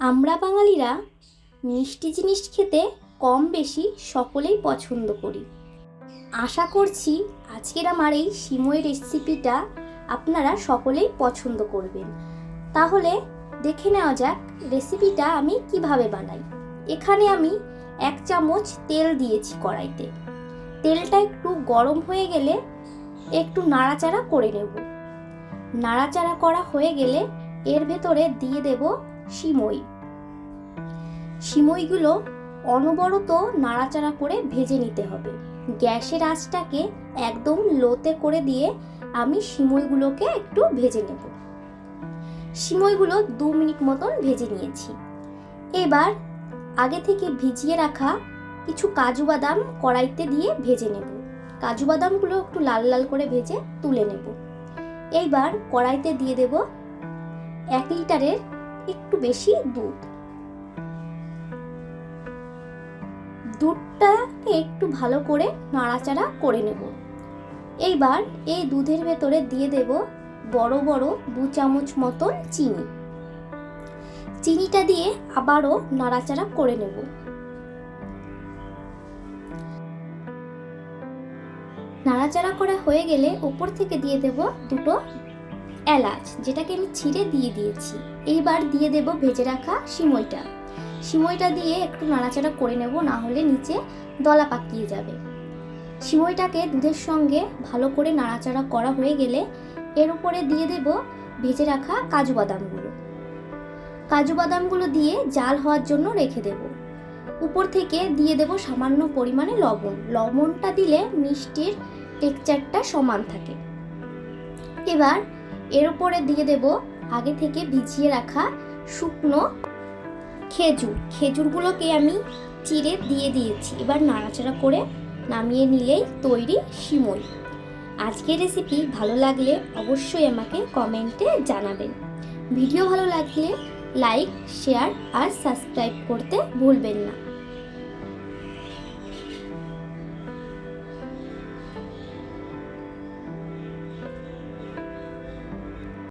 আমরা বাঙালিরা মিষ্টি জিনিস খেতে কম বেশি সকলেই পছন্দ করি। আশা করছি আজকের আমার এই সিমই রেসিপিটা আপনারা সকলেই পছন্দ করবেন। তাহলে দেখে নেওয়া যাক রেসিপিটা আমি কীভাবে বানাই। এখানে আমি এক চামচ তেল দিয়েছি কড়াইতে। তেলটা একটু গরম হয়ে গেলে একটু নাড়াচাড়া করে নেব। নাড়াচাড়া করা হয়ে গেলে এর ভেতরে দিয়ে দেব সিমই। সিমইগুলো অনবরত নাড়াচাড়া করে ভেজে নিতে হবে। গ্যাসের আঁচটাকে একদম লোতে করে দিয়ে আমি সিমইগুলোকে একটু ভেজে নেব। সিমইগুলো দু মিনিট মতন ভেজে নিয়েছি। এবার আগে থেকে ভিজিয়ে রাখা কিছু কাজু বাদাম কড়াইতে দিয়ে ভেজে নেব। কাজু বাদামগুলো একটু লাল লাল করে ভেজে তুলে নেব। এইবার কড়াইতে দিয়ে দেব এক লিটারের একটু বেশি দুধ। দুধটাকে একটু ভালো করে নাড়াচাড়া করে নেব। এইবার এই দুধের ভেতরে দিয়ে দেব বড় বড় দু চামচ মতন চিনি। চিনিটা দিয়ে আবারও নাড়াচাড়া করে নেব। নাড়াচাড়া করা হয়ে গেলে ওপর থেকে দিয়ে দেব দুটো এলাচ, যেটাকে আমি ছিঁড়ে দিয়ে দিয়েছি। এইবার দিয়ে দেব ভেজে রাখা সিমইটা সিমইটা দিয়ে একটু নাড়াচাড়া করে নেব, না হলে নিচে দলা পাকিয়ে যাবে। সিমইটাকে দুধের সঙ্গে ভালো করে নাড়াচাড়া করা হয়ে গেলে এর উপরে দিয়ে দেব ভেজে রাখা কাজু বাদামগুলো। কাজু বাদামগুলো দিয়ে জাল হওয়ার জন্য রেখে দেব। উপর থেকে দিয়ে দেব সামান্য পরিমাণে লবণ। লবণটা দিলে মিষ্টির টেক্সচারটা সমান থাকে। এবার এর উপরে দিয়ে দেব আগে থেকে ভিজিয়ে রাখা শুকনো খেজুর। খেজুরগুলোকে আমি চিড়ে দিয়ে দিয়েছি। এবার নাড়াচাড়া করে নামিয়ে নিলেই তৈরি সিমই আজকের রেসিপি ভালো লাগলে অবশ্যই আমাকে কমেন্টে জানাবেন। ভিডিও ভালো লাগলে লাইক শেয়ার আর সাবস্ক্রাইব করতে ভুলবেন না।